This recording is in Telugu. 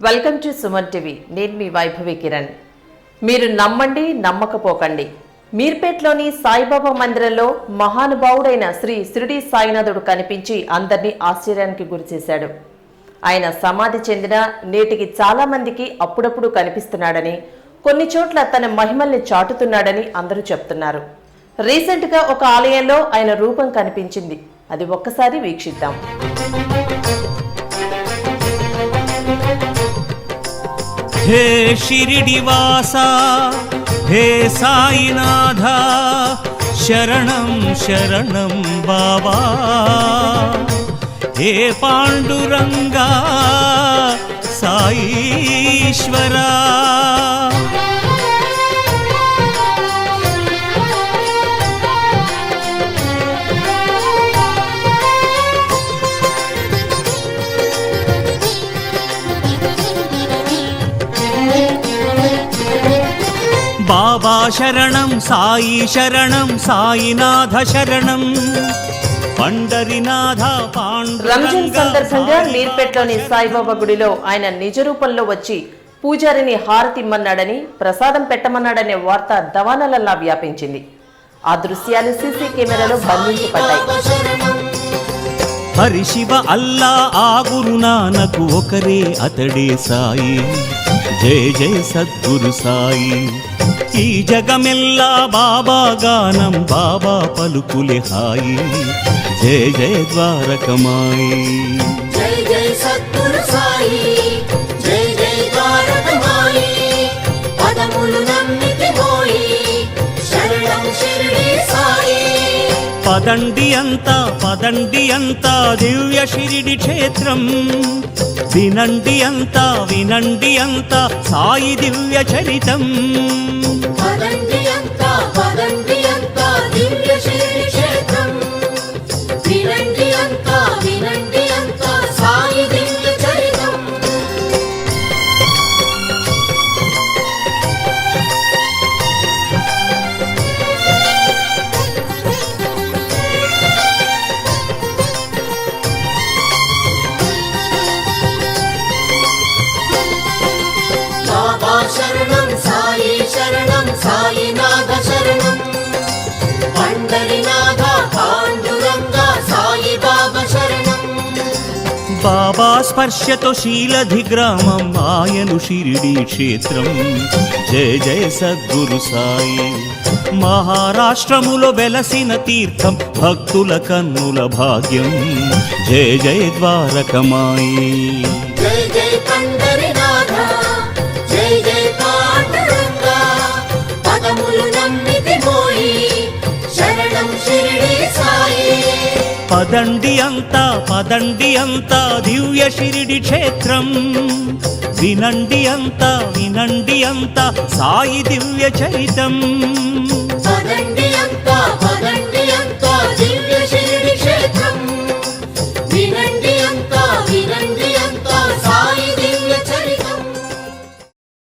Welcome to Suman TV. నేను మీ వైభవి కిరణ్. మీరు నమ్మండి నమ్మకపోకండి. మీర్పేట్లోని సాయిబాబా మందిరంలో మహానుభావుడైన శ్రీ శిరిడి సాయినాథుడు కనిపించి అందరినీ ఆశ్చర్యానికి గురిచేశాడు ఆయన సమాధి చెందిన నేటికి చాలా మందికి అప్పుడప్పుడు కనిపిస్తున్నాడని కొన్ని చోట్ల తన మహిమల్ని చాటుతున్నాడని అందరూ చెప్తున్నారు. రీసెంట్గా ఒక ఆలయంలో ఆయన రూపం కనిపించింది. అది ఒక్కసారి వీక్షిద్దాం. హే షిరిడివాసా హే సాయినాథ శరణం శరణం బాబా హే పాండురంగా సాయీశ్వరా. బాబా శరణం సాయి శరణం సాయినాథ శరణం. పండరినాథ రంజాన్ సందర్భంగా మీర్పేట్లోని సాయిబాబా గుడిలో ఆయన నిజ రూపంలో వచ్చి పూజారిని హారతిమ్మన్నాడని ప్రసాదం పెట్టమన్నాడనే వార్త దవానలల్లా వ్యాపించింది. ఆ దృశ్యాలు సీసీ కెమెరాలో బంధించబడ్డాయి. హరిశివ అల్లా ఆ గురునానకు ఒకరే అతడే సాయి. జయ జయ సద్గురు సాయి. ఈ జగమెల్లా బాబా గానం బాబా పలుకులే హాయి. జయ జయ ద్వారకమాయి. జయ పదండి అంతా పదండి అంతా దివ్య షిరిడి క్షేత్రం. వినండి అంతా వినండి అంతా సాయి దివ్య చరితం. పదండి అంతా పదండి అంతా దివ్య షిరిడి సాయినాథ శరణం పండరినాథ పాండురంగ సాయి బాబా శరణం బాబా స్పర్శతో శీలధి గ్రామం ఆయను షిరిడి క్షేత్రం. జయ జయ సద్గురు సాయి. మహారాష్ట్రములో వెలసిన తీర్థం భక్తుల కన్నుల భాగ్యం. జయ జయ ద్వారకమాయి. జై జై పండరినాథ. పోయి శరణం సాయి. పదండి అంతా పదండి అంతా దివ్య షిరిడి క్షేత్రం. వినండి అంతా వినండి అంతా సాయి దివ్య చరితం. పదండి